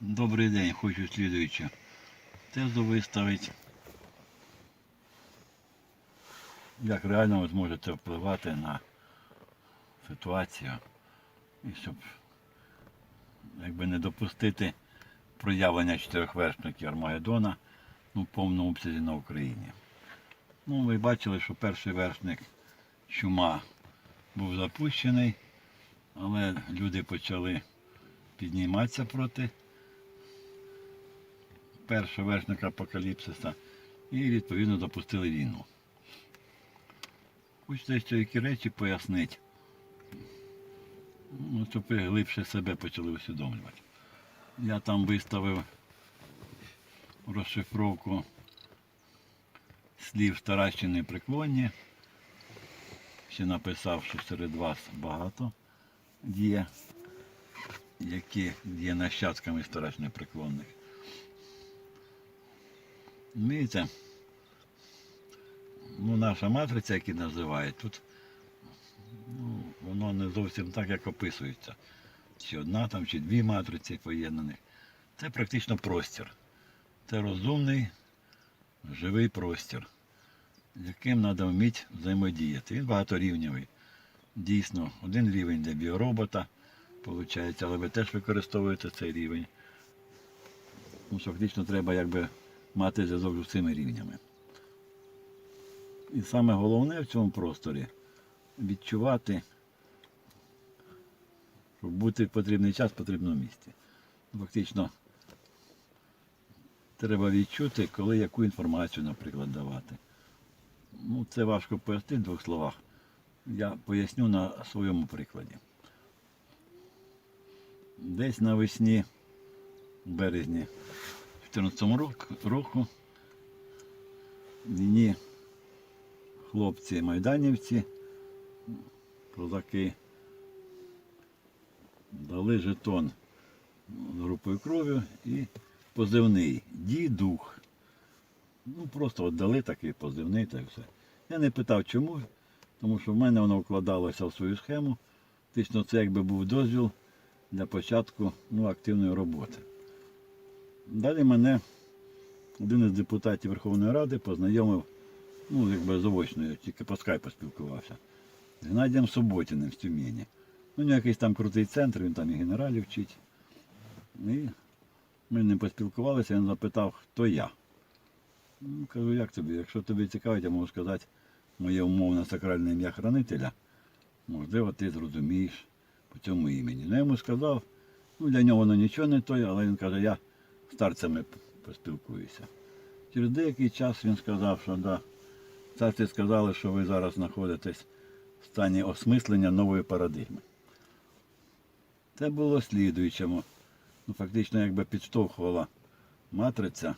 Добрий день, хочу слідуючу тезу виставити. Як реально ви зможете впливати на ситуацію і щоб якби не допустити проявлення чотирьохвершників Армагеддона ну, в повному обсязі на Україні. Ну, ви бачили, що перший вершник чума був запущений, але люди почали підніматися проти першого вершника апокаліпсиса і відповідно допустили війну. Хочете ще які речі пояснити, ну, щоб ви глибше себе почали усвідомлювати. Я там виставив розшифровку слів старащини приклонні. Ще написав, що серед вас багато є, які є нащадками старащини приклонних. Видите, ну, наша матриця, яку називають, тут ну, воно не зовсім так, як описується. Чи одна там, чи дві матриці поєднаних. Це практично простір. Це розумний, живий простір, з яким треба вміти взаємодіяти. Він багаторівневий. Дійсно, один рівень для біоробота, виходить, але ви теж використовуєте цей рівень. Ну, фактично треба якби мати зв'язок з цими рівнями. І саме головне в цьому просторі відчувати, щоб бути в потрібний час в потрібному місці. Фактично, треба відчути, коли яку інформацію, наприклад, давати. Ну, це важко пояснити в двох словах. Я поясню на своєму прикладі. Десь навесні, в березні 2014 року, року мені хлопці майданівці, козаки, дали жетон групою крові і позивний дідух. Ну просто дали такий позивний та все. Я не питав чому, тому що в мене воно вкладалося в свою схему. Фактично це якби був дозвіл для початку ну, активної роботи. Далі мене один із депутатів Верховної Ради познайомив, ну, якби заочно, тільки по скайпу спілкувався, з Геннадієм Суботіним з Тюмені. Ну, у нього якийсь там крутий центр, він там і генералів вчить. І ми з ним поспілкувалися, він запитав, хто я. Ну, кажу, як тобі? Якщо тобі цікавить, я можу сказати моє умовне сакральне ім'я хранителя. Можливо, ти зрозумієш по цьому імені. Ну, я йому сказав, ну для нього воно нічого не той, але він каже, я старцями поспілкуюся. Через деякий час він сказав, що да, старці сказали, що ви зараз знаходитесь в стані осмислення нової парадигми. Це було слідуючому. Ну, фактично, якби підштовхувала матриця,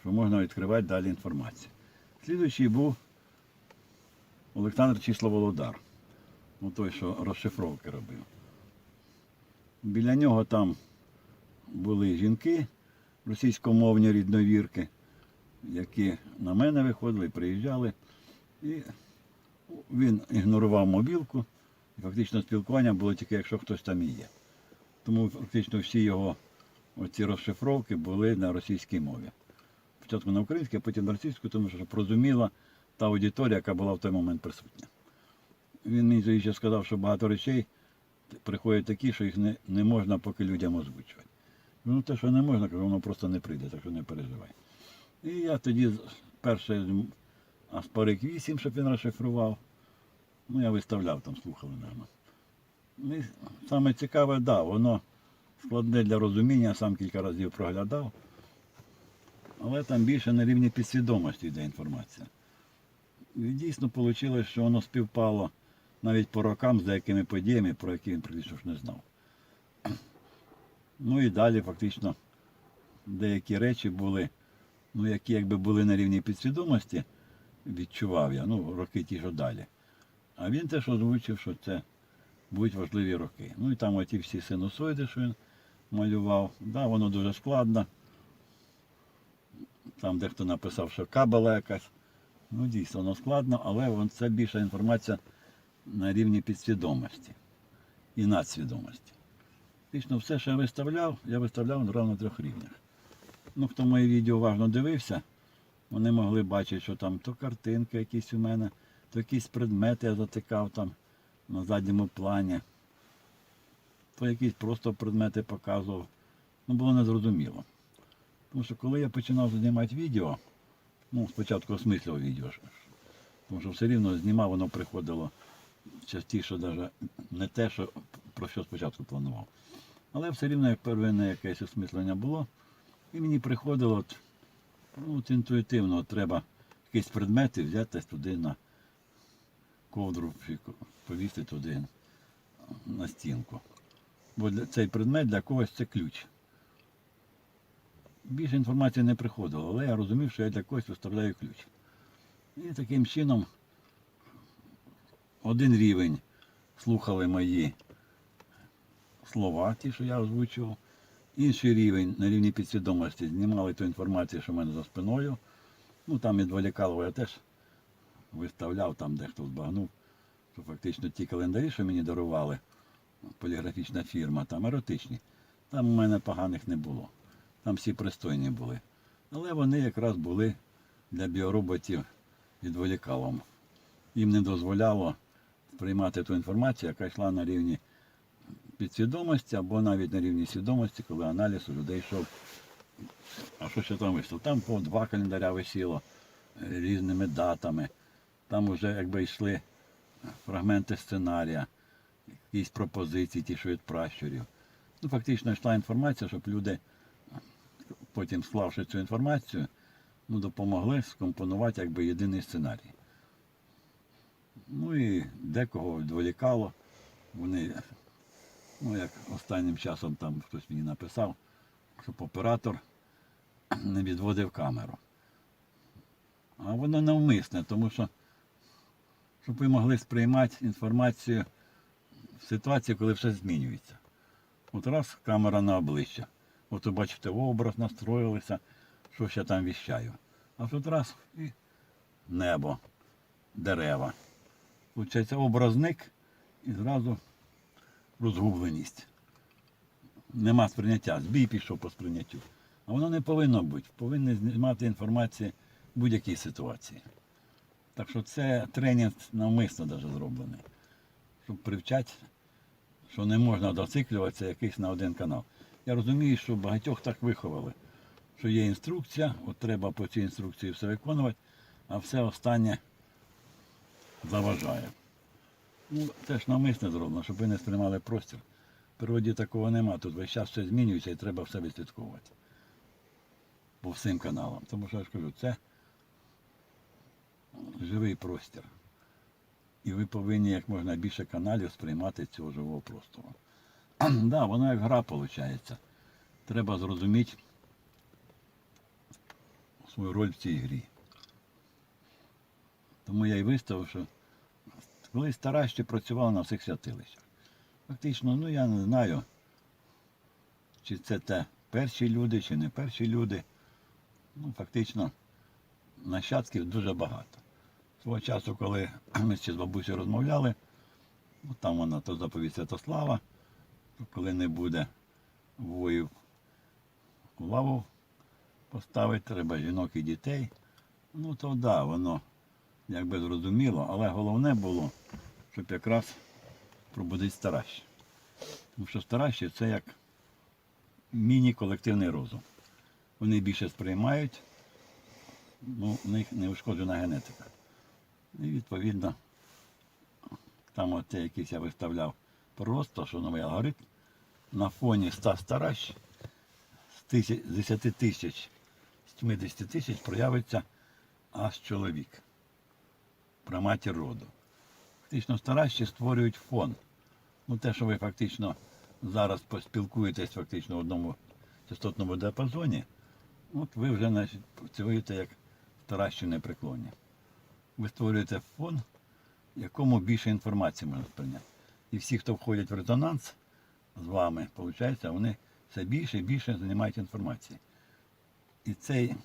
що можна відкривати далі інформацію. Слідуючий був Олександр Число Володар. Ну, той, що розшифровки робив. Біля нього там були жінки російськомовні рідновірки, які на мене виходили, приїжджали. І він ігнорував мобілку. І фактично спілкування було тільки, якщо хтось там і є. Тому фактично всі його оці розшифровки були на російській мові. Спочатку на українській, а потім на російську, тому що розуміла та аудиторія, яка була в той момент присутня. Він мені ще сказав, що багато речей приходять такі, що їх не, не можна поки людям озвучувати. Ну, те, що не можна, кажу, воно просто не прийде, так що не переживай. І я тоді перше Аспарик 8, щоб він розшифрував. Ну, я виставляв там, слухали, мабуть. І саме цікаве, да, воно складне для розуміння, сам кілька разів проглядав. Але там більше на рівні підсвідомості йде інформація. І дійсно вийшло, що воно співпало навіть по рокам з деякими подіями, про які він практично не знав. Ну і далі фактично деякі речі були, ну, які якби були на рівні підсвідомості, відчував я, ну, роки ті, що далі. А він теж озвучив, що це будуть важливі роки. Ну і там оті всі синусоїди, що він малював. Да, воно дуже складно. Там дехто написав, що кабела якась. Ну, дійсно, воно складно, але це більша інформація на рівні підсвідомості і надсвідомості. Фактично все, що я виставляв, я виставляв одразу на трьох рівнях. Ну, хто моє відео уважно дивився, вони могли бачити, що там то картинки якісь у мене, то якісь предмети я затикав там на задньому плані, то якісь просто предмети показував. Ну, було незрозуміло. Тому що коли я починав знімати відео, ну, спочатку осмислював відео, тому що все рівно знімав, воно приходило частіше навіть не те, що, про що спочатку планував. Але все рівно як первинне якесь осмислення було. І мені приходило от, ну, от інтуїтивно, от треба якісь предмети взяти туди на ковдру, повісити туди на стінку. Бо для, цей предмет для когось це ключ. Більше інформації не приходило, але я розумів, що я для когось виставляю ключ. І таким чином один рівень слухали мої слова, ті, що я озвучував. Інший рівень на рівні підсвідомості знімали ту інформацію, що в мене за спиною. Ну там відволікало, я теж виставляв, там дехто збагнув, що фактично ті календарі, що мені дарували, поліграфічна фірма, там еротичні, там у мене поганих не було. Там всі пристойні були. Але вони якраз були для біороботів відволікалом. Їм не дозволяло приймати ту інформацію, яка йшла на рівні підсвідомості або навіть на рівні свідомості, коли аналіз у людей йшов. А що ще там вийшло? Там по два календаря висіло е, різними датами. Там вже якби йшли фрагменти сценарія, якісь пропозиції, ті, що від пращурів. Ну, фактично йшла інформація, щоб люди, потім склавши цю інформацію, ну, допомогли скомпонувати якби єдиний сценарій. Ну і декого відволікало. Вони, ну як останнім часом там хтось мені написав, щоб оператор не відводив камеру. А воно навмисне, тому що щоб ви могли сприймати інформацію в ситуації, коли все змінюється. От раз камера на обличчя. От ви бачите, образ настроїлися, що ще там віщаю. А тут раз і небо, дерева. Получається, образ зник і зразу розгубленість. Нема сприйняття, збій пішов по сприйняттю. А воно не повинно бути. Повинні знімати інформацію в будь-якій ситуації. Так що це тренінг навмисно даже зроблений. Щоб привчати, що не можна доциклюватися якийсь на один канал. Я розумію, що багатьох так виховали, що є інструкція, от треба по цій інструкції все виконувати, а все останнє заважає. Ну, це ж навмисно зроблено, щоб ви не сприймали простір. В природі такого нема. Тут весь час все змінюється і треба все відслідковувати. По всім каналам. Тому що я ж кажу, це живий простір. І ви повинні як можна більше каналів сприймати цього живого простору. Так, да, воно як гра виходить. Треба зрозуміти свою роль в цій грі. Тому я і виставив, що коли старащі працювали на всіх святилищах. Фактично, ну я не знаю, чи це те перші люди, чи не перші люди. Ну, фактично, нащадків дуже багато. Свого часу, коли ми ще з бабусею розмовляли, ну, там вона то заповідь Святослава, то коли не буде воїв лаву поставити, треба жінок і дітей. Ну то да, воно якби зрозуміло, але головне було, щоб якраз пробудити старащі. Тому що старащі це як міні-колективний розум. Вони більше сприймають, ну, у них не ушкоджена генетика. І відповідно, там от те, якийсь я виставляв просто, що новий алгоритм, на фоні 100 старащ з 10 тисяч, з 70 тисяч проявиться аж чоловік. Про матір роду. Фактично старащі створюють фон. Ну, те, що ви фактично зараз поспілкуєтесь фактично в одному частотному діапазоні, от ви вже значить, працюєте як старащі непреклонні. Ви створюєте фон, якому більше інформації можна сприйняти. І всі, хто входять в резонанс з вами, виходить, вони все більше і більше займають інформації. І цей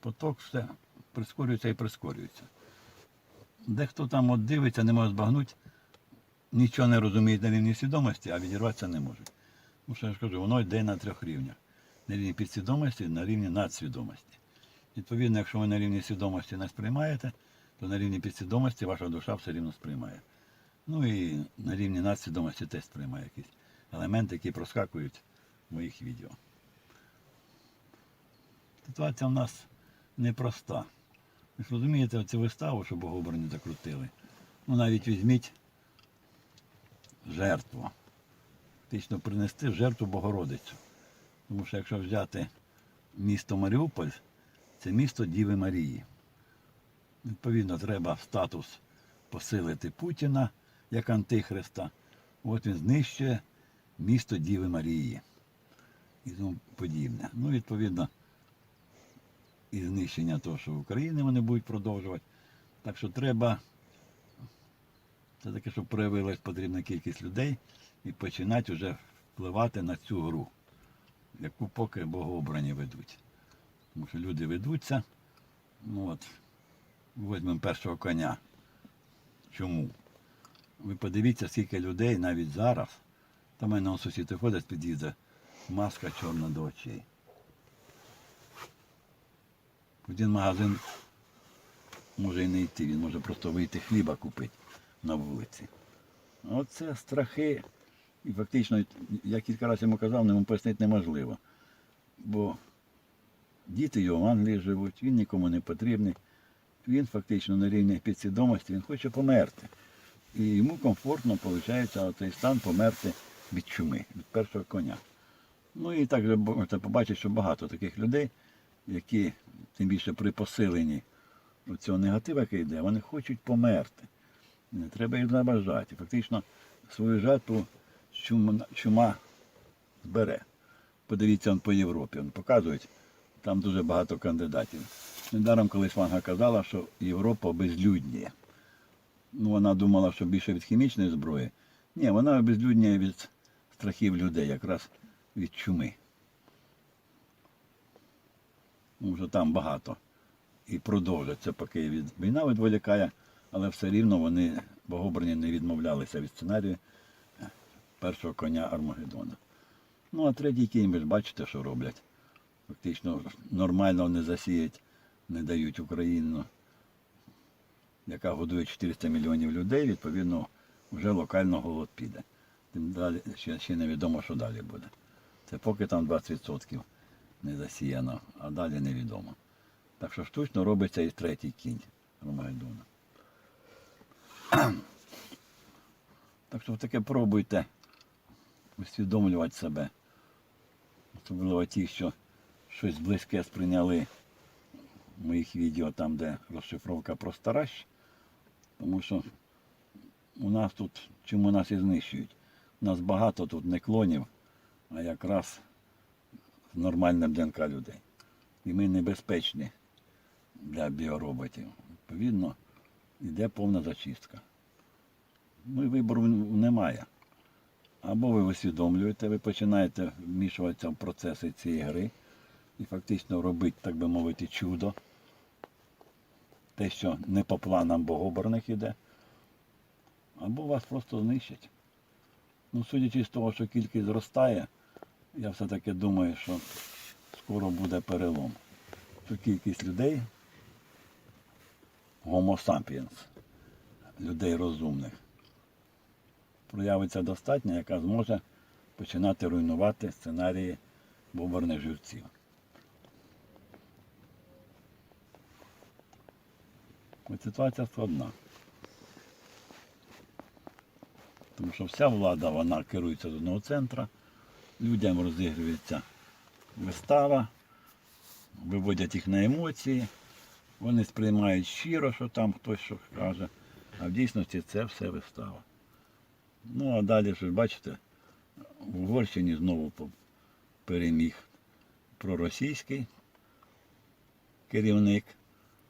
поток все прискорюється і прискорюється. Дехто там от дивиться, не може збагнути, нічого не розуміє на рівні свідомості, а відірватися не може. Ну, що я ж кажу, воно йде на трьох рівнях. На рівні підсвідомості, на рівні надсвідомості. Відповідно, якщо ви на рівні свідомості не сприймаєте, то на рівні підсвідомості ваша душа все рівно сприймає. Ну і на рівні надсвідомості теж сприймає якісь елементи, які проскакують в моїх відео. Ситуація в нас непроста. Ви ж розумієте, оцю виставу, що богобрані закрутили. Ну навіть візьміть жертву. Фактично принести жертву Богородицю. Тому що якщо взяти місто Маріуполь, це місто Діви Марії. Відповідно, треба статус посилити Путіна як антихриста. От він знищує місто Діви Марії і тому подібне. Ну, відповідно, і знищення того, що в Україні вони будуть продовжувати. Так що треба, це таке, щоб проявилась потрібна кількість людей і починати вже впливати на цю гру, яку поки богообрані ведуть. Тому що люди ведуться. Ну от, візьмемо першого коня. Чому? Ви подивіться, скільки людей навіть зараз. Там мене он сусіди ходять з під'їзду, маска чорна до очей. Один магазин може і не йти, він може просто вийти хліба купити на вулиці. Оце страхи. І фактично, я кілька разів йому казав, йому пояснити неможливо. Бо діти його в Англії живуть, він нікому не потрібний. Він фактично на рівні підсвідомості, він хоче померти. І йому комфортно, виходить, цей стан померти від чуми, від першого коня. Ну і так же можете побачити, що багато таких людей, які тим більше при посиленні цього негативу, який йде, вони хочуть померти. Не треба їх забажати. Фактично свою жертву чума, чума збере. Подивіться он по Європі, он показують, там дуже багато кандидатів. Недаром колись Ванга казала, що Європа безлюдніє. Ну, вона думала, що більше від хімічної зброї. Ні, вона безлюдніє від страхів людей, якраз від чуми. Тому що там багато. І продовжаться, поки від війна відволікає, але все рівно вони богобрані не відмовлялися від сценарію першого коня Армагеддона. Ну, а третій кінь, ви ж бачите, що роблять. Фактично нормально не засіять, не дають Україну, яка годує 400 мільйонів людей, відповідно, вже локально голод піде. Тим далі ще, ще невідомо, що далі буде. Це поки там 20% не засіяно, а далі невідомо. Так що штучно робиться і третій кінь Армагеддона. Так що таке пробуйте усвідомлювати себе. Особливо ті, що щось близьке сприйняли в моїх відео там, де розшифровка про старащ. Тому що у нас тут, чому нас і знищують? У нас багато тут не клонів, а якраз з нормальним ДНК людей. І ми небезпечні для біороботів. Відповідно, йде повна зачистка. Ну і вибору немає. Або ви усвідомлюєте, ви починаєте вмішуватися в процеси цієї гри і фактично робити, так би мовити, чудо. Те, що не по планам богоборних іде, або вас просто знищать. Ну, судячи з того, що кількість зростає, я все-таки думаю, що скоро буде перелом. Що кількість людей, Homo sapiens, людей розумних, проявиться достатньо, яка зможе починати руйнувати сценарії боберних живців. Ось ситуація складна. Тому що вся влада вона керується з одного центру, людям розігрується вистава, виводять їх на емоції, вони сприймають щиро, що там хтось що каже, а в дійсності це все вистава. Ну а далі ж бачите, в Угорщині знову переміг проросійський керівник.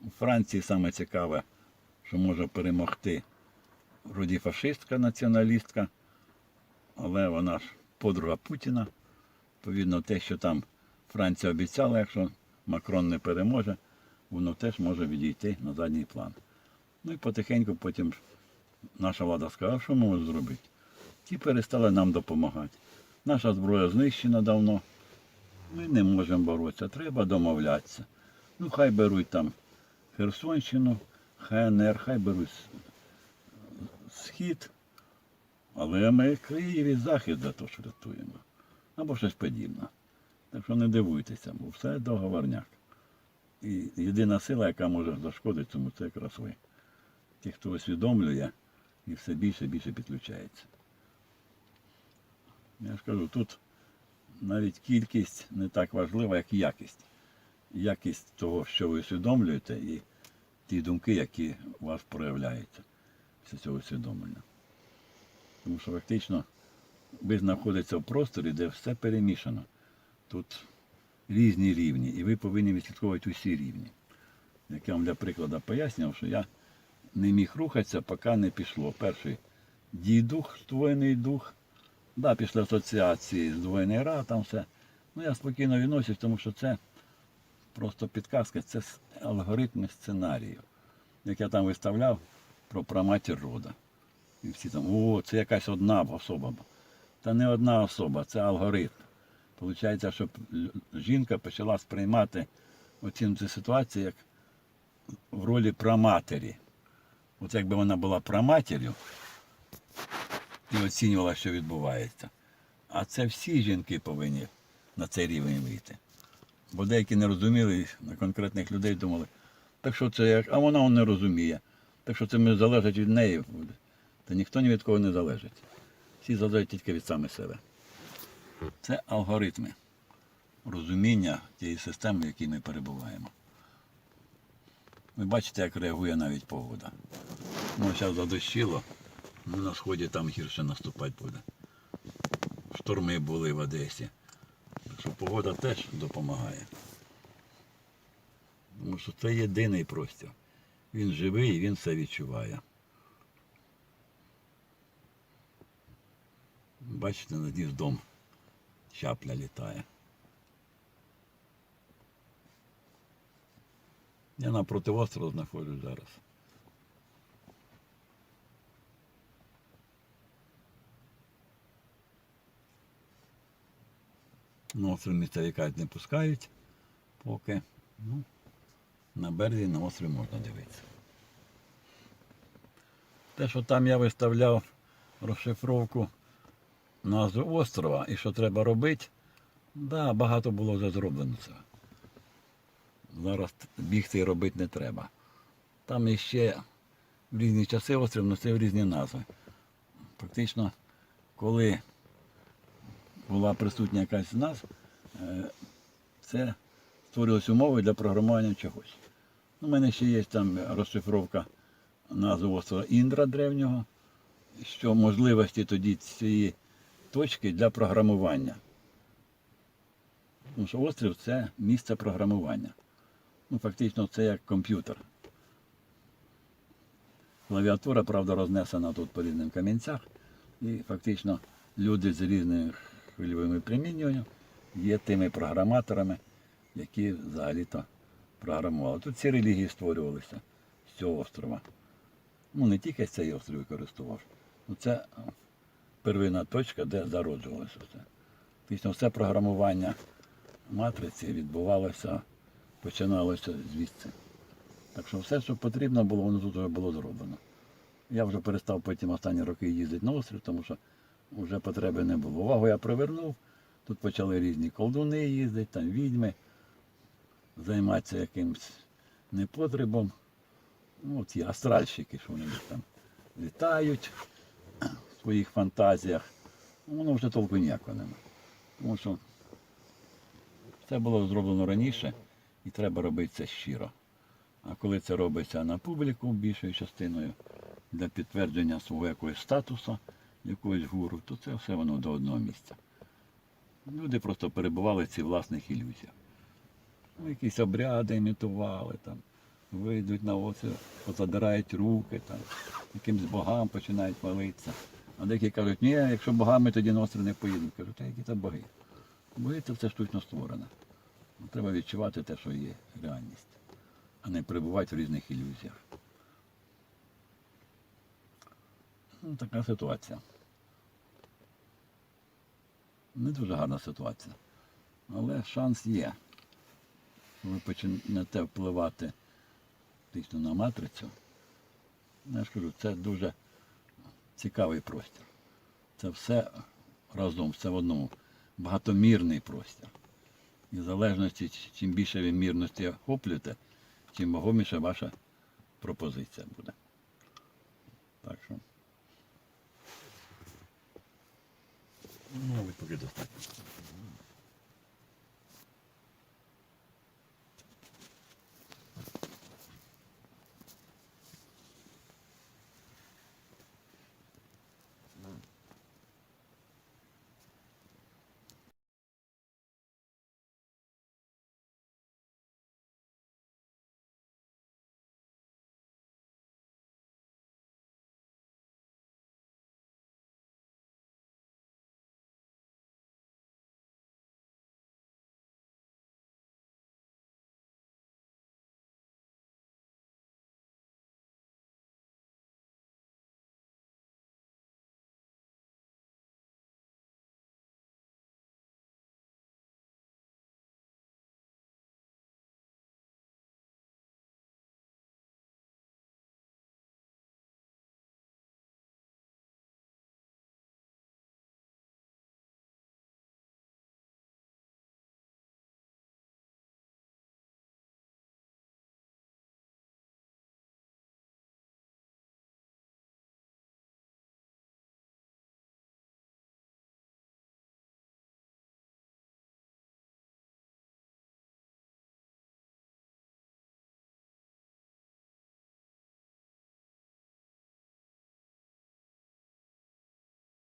У Франції саме цікаве, що може перемогти вроді фашистська націоналістка, але вона ж подруга Путіна. Відповідно, те, що там Франція обіцяла, якщо Макрон не переможе, воно теж може відійти на задній план. Ну і потихеньку потім наша влада сказала, що може зробити. Ті перестали нам допомагати. Наша зброя знищена давно. Ми не можемо боротися, треба домовлятися. Ну, хай беруть там Херсонщину, ХНР, хай беруть схід, але ми Київ і Захід за то, що рятуємо. Або щось подібне. Так що не дивуйтеся, бо все договорняк. І єдина сила, яка може зашкодити цьому, це якраз ви. Ті, хто усвідомлює і все більше і більше підключається. Я ж кажу, тут навіть кількість не так важлива, як якість. Якість того, що ви усвідомлюєте, і ті думки, які у вас проявляються після цього усвідомлення. Тому що фактично ви знаходитеся в просторі, де все перемішано. Тут різні рівні, і ви повинні відслідковувати усі рівні. Як я вам для прикладу пояснював, що я не міг рухатися, поки не пішло. Перший дійдух, здвоєний дух. Да, після асоціації здвоєний ра, там все. Ну я спокійно відносюсь, тому що це просто підказка, це алгоритми сценарію. Як я там виставляв про праматір рода. І всі там, о, це якась одна особа. Та не одна особа, це алгоритм. Получається, щоб жінка почала сприймати оцінку ситуацію як в ролі праматері. От якби вона була праматір'ю і оцінювала, що відбувається. А це всі жінки повинні на цей рівень вийти. Бо деякі не розуміли на конкретних людей думали, так що це як, а вона не розуміє. Так що це залежить від неї. Та ніхто ні від кого не залежить. Всі залежать тільки від саме себе. Це алгоритми розуміння тієї системи, в якій ми перебуваємо. Ви бачите, як реагує навіть погода. Ну, зараз задощило, ну, на сході там гірше наступати буде. Шторми були в Одесі. Так що погода теж допомагає. Тому що це єдиний простір. Він живий він все відчуває. Бачите, над гніздом чапля літає. Я напроти острова знаходжусь зараз. На острів місцеві не пускають поки. Ну, на березі на острів можна дивитися. Те, що там я виставляв розшифровку назву острова і що треба робити, да, багато було вже зроблено цього. Зараз бігти і робити не треба. Там іще в різні часи острів носив різні назви. Фактично, коли була присутня якась з нас, е, це створились умови для програмування чогось. У мене ще є там розшифровка назви острова Індра древнього, що можливості тоді цієї точки для програмування. Тому що острів це місце програмування. Ну, фактично, це як комп'ютер. Клавіатура, правда, рознесена тут по різним камінцях. І фактично люди з різними хвильовими примінюваннями є тими програматорами, які взагалі-то програмували. Тут ці релігії створювалися з цього острова. Ну, не тільки цей острів використовував. Ну, це первинна точка, де зароджувалося все. Фактично, все програмування матриці відбувалося, починалося звідси. Так що все, що потрібно було, воно тут вже було зроблено. Я вже перестав потім останні роки їздити на острів, тому що вже потреби не було. Увагу я привернув. Тут почали різні колдуни їздити, там відьми, займатися якимось непотребом. Ну, ці астральщики, що вони там літають своїх фантазіях. Ну, Воно вже толку ніякого немає. Тому що це було зроблено раніше і треба робити це щиро. А коли це робиться на публіку більшою частиною для підтвердження свого якогось статусу, якогось гуру, то це все воно до одного місця. Люди просто перебували в цих власних ілюзіях. Ну, якісь обряди імітували, там, вийдуть на оце, позадирають руки, там, якимсь богам починають молитися. А деякі кажуть, ні, якщо богами, тоді на острів не поїдуть. Кажуть, та які це боги? Боги це все штучно створено. Ну, Треба відчувати те, що є реальність, а не перебувати в різних ілюзіях. Ну, така ситуація. Не дуже гарна ситуація. Але шанс є. Ви почнете впливати на матрицю. Я ж кажу, це дуже цікавий простір. Це все разом, все в одному. Багатомірний простір. І в залежності, чим більше ви мірності охоплюєте, тим вагоміша ваша пропозиція буде. Так що. Ну, відповідь достатньо.